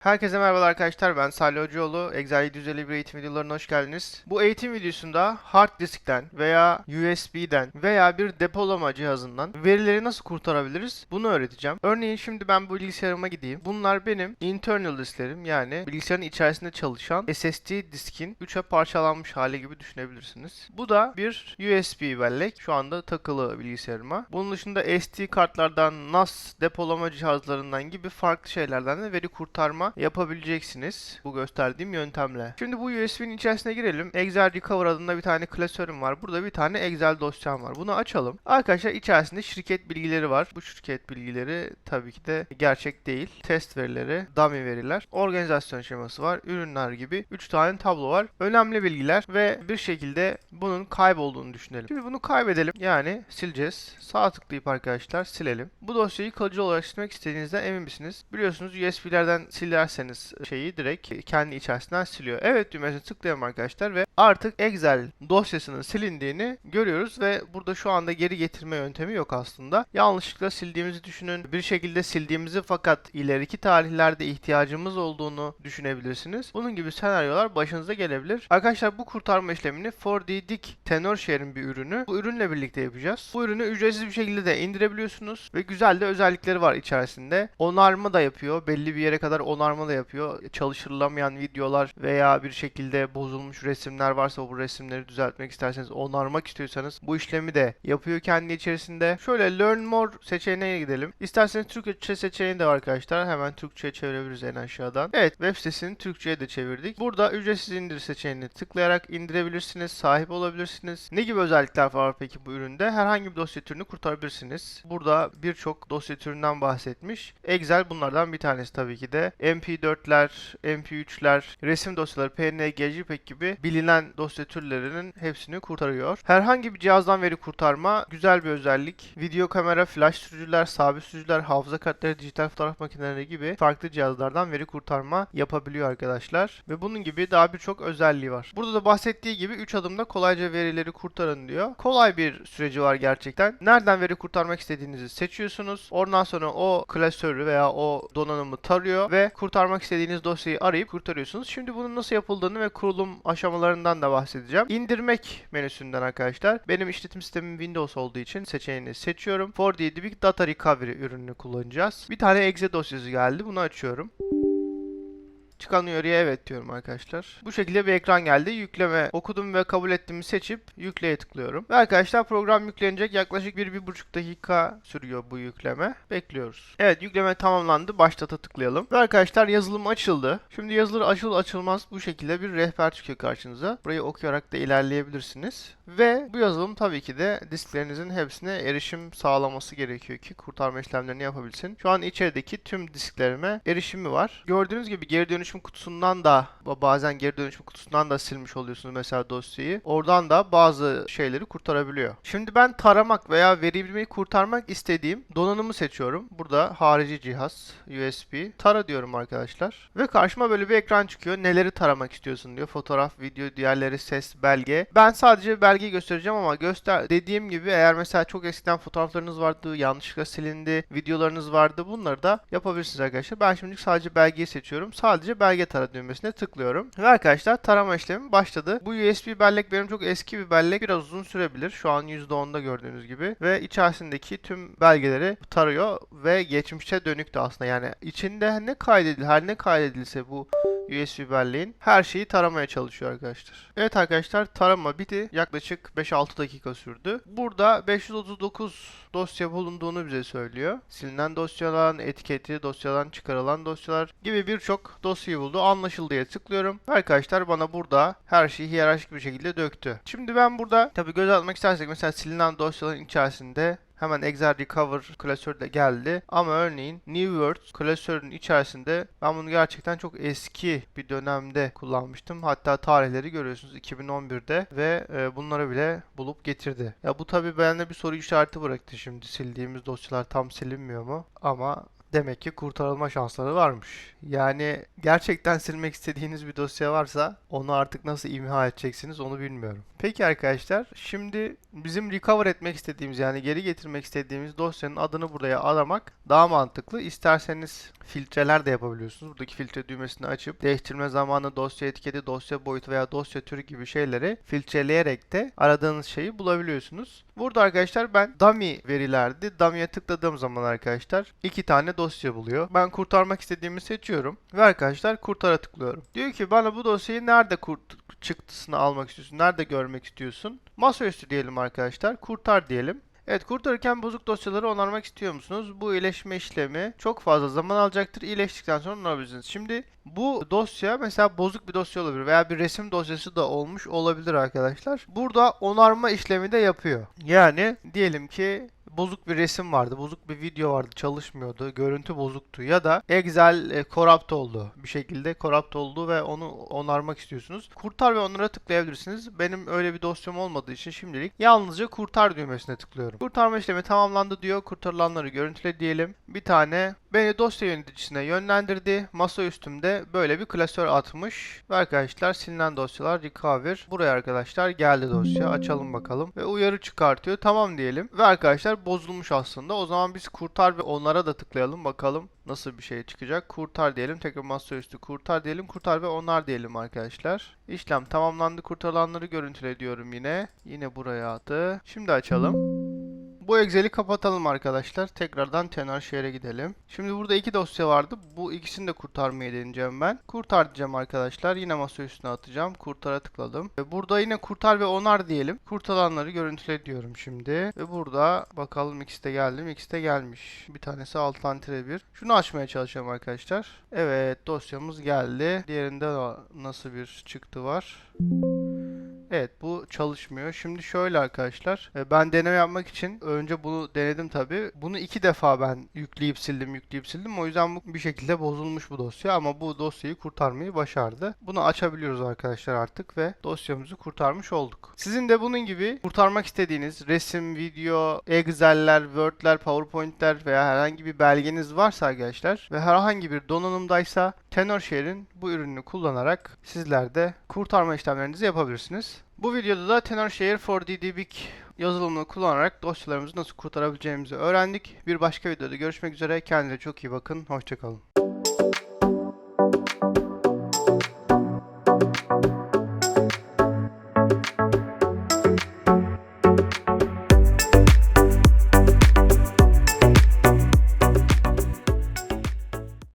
Herkese merhaba arkadaşlar ben Salih Hocaoğlu. Excel 751 eğitim videolarına hoş geldiniz. Bu eğitim videosunda hard diskten veya USB'den veya bir depolama cihazından verileri nasıl kurtarabiliriz bunu öğreteceğim. Örneğin şimdi ben bu bilgisayarıma gideyim. Bunlar benim internal disklerim yani bilgisayarın içerisinde çalışan SSD diskin 3'e parçalanmış hali gibi düşünebilirsiniz. Bu da bir USB bellek. Şu anda takılı bilgisayarıma. Bunun dışında SD kartlardan, NAS depolama cihazlarından gibi farklı şeylerden de veri kurtarma yapabileceksiniz bu gösterdiğim yöntemle. Şimdi bu USB'nin içerisine girelim. Excel Recover adında bir tane klasörüm var. Burada bir tane Excel dosyam var. Bunu açalım. Arkadaşlar içerisinde şirket bilgileri var. Bu şirket bilgileri tabii ki de gerçek değil. Test verileri, dummy veriler, organizasyon şeması var, ürünler gibi 3 tane tablo var. Önemli bilgiler ve bir şekilde bunun kaybolduğunu düşünelim. Şimdi bunu kaybedelim. Yani sileceğiz. Sağ tıklayıp arkadaşlar silelim. Bu dosyayı kalıcı olarak silmek istediğinizden emin misiniz? Biliyorsunuz USB'lerden silerseniz şeyi direkt kendi içerisinden siliyor. Evet düğmesine tıklayalım arkadaşlar ve artık Excel dosyasının silindiğini görüyoruz ve burada şu anda geri getirme yöntemi yok aslında. Yanlışlıkla sildiğimizi düşünün. Bir şekilde sildiğimizi fakat ileriki tarihlerde ihtiyacımız olduğunu düşünebilirsiniz. Bunun gibi senaryolar başınıza gelebilir. Arkadaşlar bu kurtarma işlemini 4D Dick Tenorshare'in bir ürünü. Bu ürünle birlikte yapacağız. Bu ürünü ücretsiz bir şekilde de indirebiliyorsunuz ve güzel de özellikleri var içerisinde. Onarma da yapıyor. Belli bir yere kadar onarma da yapıyor. Çalıştırılamayan videolar veya bir şekilde bozulmuş resimler varsa bu resimleri düzeltmek isterseniz, onarmak istiyorsanız bu işlemi de yapıyor kendi içerisinde. Şöyle Learn More seçeneğine gidelim. İsterseniz Türkçe seçeneği de var arkadaşlar. Hemen Türkçe'ye çevirebiliriz en aşağıdan. Evet web sitesini Türkçe'ye de çevirdik. Burada ücretsiz indir seçeneğini tıklayarak indirebilirsiniz, sahip olabilirsiniz. Ne gibi özellikler var peki bu üründe? Herhangi bir dosya türünü kurtarabilirsiniz. Burada birçok dosya türünden bahsetmiş. Excel bunlardan bir tanesi tabii ki de. MP4'ler, MP3'ler, resim dosyaları, PNG, JPEG gibi bilinen dosya türlerinin hepsini kurtarıyor. Herhangi bir cihazdan veri kurtarma güzel bir özellik. Video kamera, flash sürücüler, sabit sürücüler, hafıza kartları, dijital fotoğraf makineleri gibi farklı cihazlardan veri kurtarma yapabiliyor arkadaşlar. Ve bunun gibi daha birçok özelliği var. Burada da bahsettiği gibi 3 adımda kolayca verileri kurtarın diyor. Kolay bir süreci var gerçekten. Nereden veri kurtarmak istediğinizi seçiyorsunuz. Oradan sonra o klasörü veya o donanımı tarıyor ve kurtarmak istediğiniz dosyayı arayıp kurtarıyorsunuz. Şimdi bunun nasıl yapıldığını ve kurulum aşamalarından da bahsedeceğim. İndirmek menüsünden arkadaşlar. Benim işletim sistemim Windows olduğu için seçeneğini seçiyorum. 4D Big Data Recovery ürününü kullanacağız. Bir tane exe dosyası geldi. Bunu açıyorum. Çıkan uyarıya evet diyorum arkadaşlar. Bu şekilde bir ekran geldi. Yükleme okudum ve kabul ettiğimi seçip yükleye tıklıyorum. Ve arkadaşlar program yüklenecek. Yaklaşık 1-1,5 dakika sürüyor bu yükleme. Bekliyoruz. Evet yükleme tamamlandı. Başlata tıklayalım. Ve arkadaşlar yazılım açıldı. Şimdi yazılır açıl açılmaz bu şekilde bir rehber çıkıyor karşınıza. Burayı okuyarak da ilerleyebilirsiniz. Ve bu yazılım tabii ki de disklerinizin hepsine erişim sağlaması gerekiyor ki kurtarma işlemlerini yapabilsin. Şu an içerideki tüm disklerime erişimi var. Gördüğünüz gibi geri dönüşüm kutusundan da bazen geri dönüşüm kutusundan da silmiş oluyorsunuz mesela dosyayı. Oradan da bazı şeyleri kurtarabiliyor. Şimdi ben taramak veya veriyi kurtarmak istediğim donanımı seçiyorum. Burada harici cihaz USB. Tara diyorum arkadaşlar. Ve karşıma böyle bir ekran çıkıyor. Neleri taramak istiyorsun diyor. Fotoğraf, video, diğerleri ses, belge. Ben sadece belgeyi göstereceğim ama göster dediğim gibi eğer mesela çok eskiden fotoğraflarınız vardı, yanlışlıkla silindi, videolarınız vardı bunları da yapabilirsiniz arkadaşlar. Ben şimdi sadece belgeyi seçiyorum. Sadece belge tara düğmesine tıklıyorum. Ve arkadaşlar tarama işlemi başladı. Bu USB bellek benim çok eski bir bellek. Biraz uzun sürebilir. Şu an %10'da gördüğünüz gibi. Ve içerisindeki tüm belgeleri tarıyor ve geçmişe dönük de aslında. Yani içinde ne kaydedil, her ne kaydedilse bu USB belleğin her şeyi taramaya çalışıyor arkadaşlar. Evet arkadaşlar tarama bitti. Yaklaşık 5-6 dakika sürdü. Burada 539 dosya bulunduğunu bize söylüyor. Silinen dosyaların etiketi, dosyadan çıkarılan dosyalar gibi birçok dosyayı buldu. Anlaşıldı diye tıklıyorum. Arkadaşlar bana burada her şeyi hiyerarşik bir şekilde döktü. Şimdi ben burada tabii göz atmak istersek mesela silinen dosyaların içerisinde Hemen Excel Recover klasörü de geldi. Ama örneğin New Words klasörünün içerisinde ben bunu gerçekten çok eski bir dönemde kullanmıştım. Hatta tarihleri görüyorsunuz 2011'de ve e, bunları bile bulup getirdi. Ya bu tabii bende bir soru işareti bıraktı şimdi sildiğimiz dosyalar tam silinmiyor mu? Ama demek ki kurtarılma şansları varmış. Yani gerçekten silmek istediğiniz bir dosya varsa onu artık nasıl imha edeceksiniz onu bilmiyorum. Peki arkadaşlar şimdi bizim recover etmek istediğimiz yani geri getirmek istediğimiz dosyanın adını buraya aramak daha mantıklı. İsterseniz filtreler de yapabiliyorsunuz. Buradaki filtre düğmesini açıp değiştirme zamanı, dosya etiketi, dosya boyutu veya dosya türü gibi şeyleri filtreleyerek de aradığınız şeyi bulabiliyorsunuz. Burada arkadaşlar ben dummy verilerdi. Dummy'ye tıkladığım zaman arkadaşlar iki tane dosya buluyor. Ben kurtarmak istediğimi seçiyorum ve arkadaşlar kurtara tıklıyorum. Diyor ki bana bu dosyayı nerede kurt çıktısını almak istiyorsun? Nerede görmek istiyorsun? Masaüstü diyelim arkadaşlar. Kurtar diyelim. Evet kurtarırken bozuk dosyaları onarmak istiyor musunuz? Bu iyileşme işlemi çok fazla zaman alacaktır. İyileştikten sonra onarabilirsiniz. Şimdi bu dosya mesela bozuk bir dosya olabilir veya bir resim dosyası da olmuş olabilir arkadaşlar. Burada onarma işlemi de yapıyor. Yani diyelim ki bozuk bir resim vardı, bozuk bir video vardı, çalışmıyordu, görüntü bozuktu ya da Excel e, oldu. Bir şekilde corrupt oldu ve onu onarmak istiyorsunuz. Kurtar ve onlara tıklayabilirsiniz. Benim öyle bir dosyam olmadığı için şimdilik yalnızca kurtar düğmesine tıklıyorum. Kurtarma işlemi tamamlandı diyor. Kurtarılanları görüntüle diyelim. Bir tane beni dosya yöneticisine yönlendirdi. Masa üstümde böyle bir klasör atmış. Ve arkadaşlar silinen dosyalar recover. Buraya arkadaşlar geldi dosya. Açalım bakalım. Ve uyarı çıkartıyor. Tamam diyelim. Ve arkadaşlar bozulmuş aslında. O zaman biz kurtar ve onlara da tıklayalım. Bakalım nasıl bir şey çıkacak. Kurtar diyelim. Tekrar masaüstü kurtar diyelim. Kurtar ve onar diyelim arkadaşlar. İşlem tamamlandı. Kurtarılanları görüntüle diyorum yine. Yine buraya attı. Şimdi açalım. Bu Excel'i kapatalım arkadaşlar. Tekrardan Tenorshare'e gidelim. Şimdi burada iki dosya vardı. Bu ikisini de kurtarmayı deneyeceğim ben. Kurtar arkadaşlar. Yine masa üstüne atacağım. Kurtara tıkladım. Ve burada yine kurtar ve onar diyelim. Kurtaranları görüntüle diyorum şimdi. Ve burada bakalım ikisi de geldi mi? İkisi de gelmiş. Bir tanesi alttan tire bir. Şunu açmaya çalışacağım arkadaşlar. Evet dosyamız geldi. Diğerinde nasıl bir çıktı var? Evet bu çalışmıyor. Şimdi şöyle arkadaşlar. e, Ben deneme yapmak için önce bunu denedim tabi. Bunu iki defa ben yükleyip sildim yükleyip sildim. O yüzden bu bir şekilde bozulmuş bu dosya ama bu dosyayı kurtarmayı başardı. Bunu açabiliyoruz arkadaşlar artık ve dosyamızı kurtarmış olduk. Sizin de bunun gibi kurtarmak istediğiniz resim, video, Excel'ler, Word'ler, PowerPoint'ler veya herhangi bir belgeniz varsa arkadaşlar ve herhangi bir donanımdaysa Tenorshare'in bu ürününü kullanarak sizler de kurtarma işlemlerinizi yapabilirsiniz. Bu videoda da Tenorshare 4DDBIC yazılımını kullanarak dosyalarımızı nasıl kurtarabileceğimizi öğrendik. Bir başka videoda görüşmek üzere. Kendinize çok iyi bakın. Hoşçakalın.